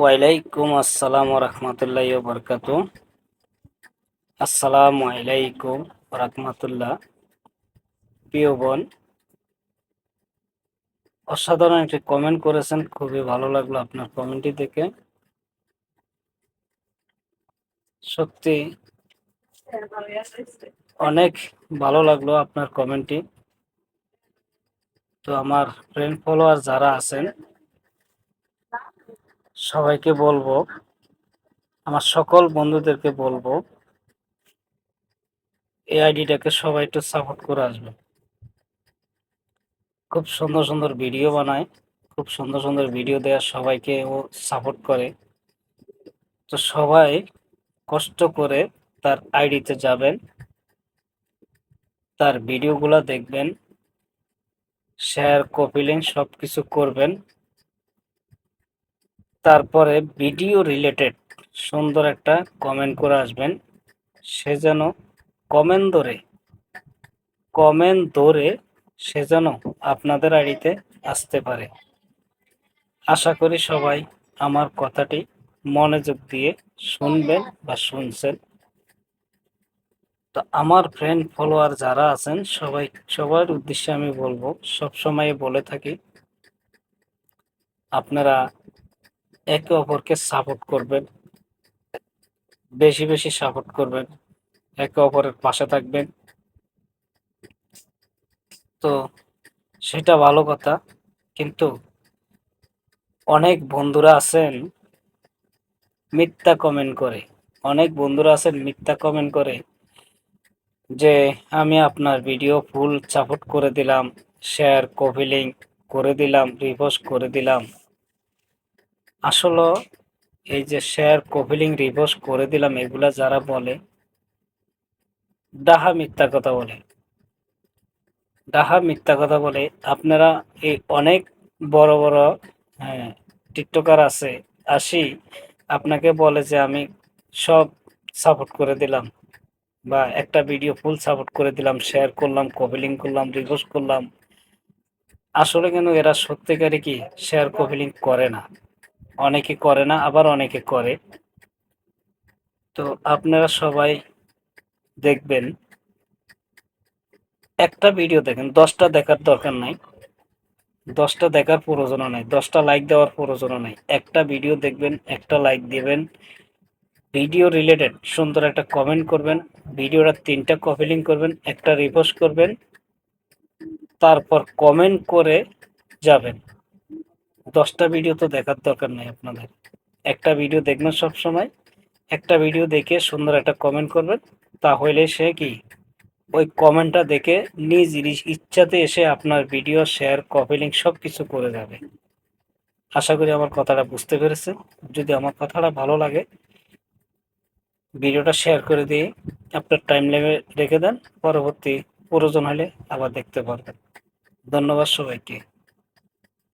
ওয়ালাইকুম আসসালাম রহমতুল্লাহ বরকাত আসসালামু আলাইকুম রহমতুল্লাহ প্রিয় বোন, অসাধারণ একটি কমেন্ট করেছেন, খুবই ভালো লাগল আপনার কমেন্টটি দেখে। সত্যি অনেক ভালো লাগল আপনার কমেন্টটি তো আমার ফ্রেন্ড ফলোয়ার যারা আছেন সবাইকে বলব, আমার সকল বন্ধুদেরকে বলব, এই আইডিটাকে সবাই একটু সাপোর্ট করে আসবে। খুব সুন্দর সুন্দর ভিডিও বানায়, খুব সুন্দর সুন্দর ভিডিও দেয় সবাইকে ও সাপোর্ট করে। তো সবাই কষ্ট করে তার আইডিতে যাবেন, তার ভিডিওগুলো দেখবেন শেয়ার কপি লিঙ্ক সব কিছু করবেন। তারপরে ভিডিও রিলেটেড সুন্দর একটা কমেন্ট করে আসবেন। সে যেন কমেন্ট ধরে কমেন্ট ধরে সে যেন আপনাদের আইডিতে আসতে পারে। আশা করি সবাই আমার কথাটি মনোযোগ দিয়ে শুনবেন বা শুনছেন। তো আমার ফ্রেন্ড ফলোয়ার যারা আছেন, সবাই, সবার উদ্দেশ্যে আমি বলব সব সময় বলে থাকি, আপনারা একে অপরকে সাপোর্ট করবেন। বেশি বেশি সাপোর্ট করবেন। একে অপরের পাশে থাকবেন। তো সেটা ভালো কথা, কিন্তু অনেক বন্ধুরা আছেন মিথ্যা কমেন্ট করে। অনেক বন্ধুরা আছেন মিথ্যা কমেন্ট করে যে, আমি আপনার ভিডিও ফুল সাপোর্ট করে দিলাম শেয়ার কপি লিঙ্ক করে দিলাম রিপোস্ট করে দিলাম। আসলে এই যে শেয়ার লিঙ্ক রিপোস্ট করে দিলাম, এগুলা যারা বলে, ডাহা মিথ্যা কথা বলে। ডাহা মিথ্যা কথা বলে, আপনারা এই অনেক বড় বড় হ্যাঁ টিকটকার আছে, আসি, আপনাকে বলে যে আমি সব সাপোর্ট করে দিলাম বা একটা ভিডিও ফুল সাপোর্ট করে দিলাম শেয়ার করলাম কপিলিং করলাম রিপোস্ট করলাম। আসলে কেন এরা সত্যিকারে কি শেয়ার কপিলিং করে না? অনেকে করে না, আবার অনেকে করে। তো আপনারা সবাই দেখবেন। একটা ভিডিও দেখেন, দশটা দেখার দরকার নাই। দশটা দেখার প্রয়োজনও নাই, দশটা লাইক দেওয়ার প্রয়োজনও নাই। একটা ভিডিও দেখবেন, একটা লাইক দিবেন। ভিডিও রিলেটেড সুন্দর একটা কমেন্ট করবেন। ভিডিওটা তিনটা কপি লিঙ্ক করবেন, একটা রিপোস্ট করবেন। তারপর কমেন্ট করে যাবেন। দশটা ভিডিও তো দেখার দরকার নেই আপনাদের। একটা ভিডিও দেখবেন সব সময়, একটা ভিডিও দেখে সুন্দর একটা কমেন্ট করবেন। তাহলে সে কি, ওই কমেন্টটা দেখে নিজ ইচ্ছাতে এসে আপনার ভিডিও শেয়ার কপি লিঙ্ক সব কিছু করে যাবে। আশা করি আমার কথাটা বুঝতে পেরেছেন। যদি আমার কথাটা ভালো লাগে ভিডিওটা শেয়ার করে দিয়ে আপনার টাইম লেভে রেখে দেন। পরবর্তী প্রয়োজন হলে আবার দেখতে পারবেন। ধন্যবাদ সবাইকে।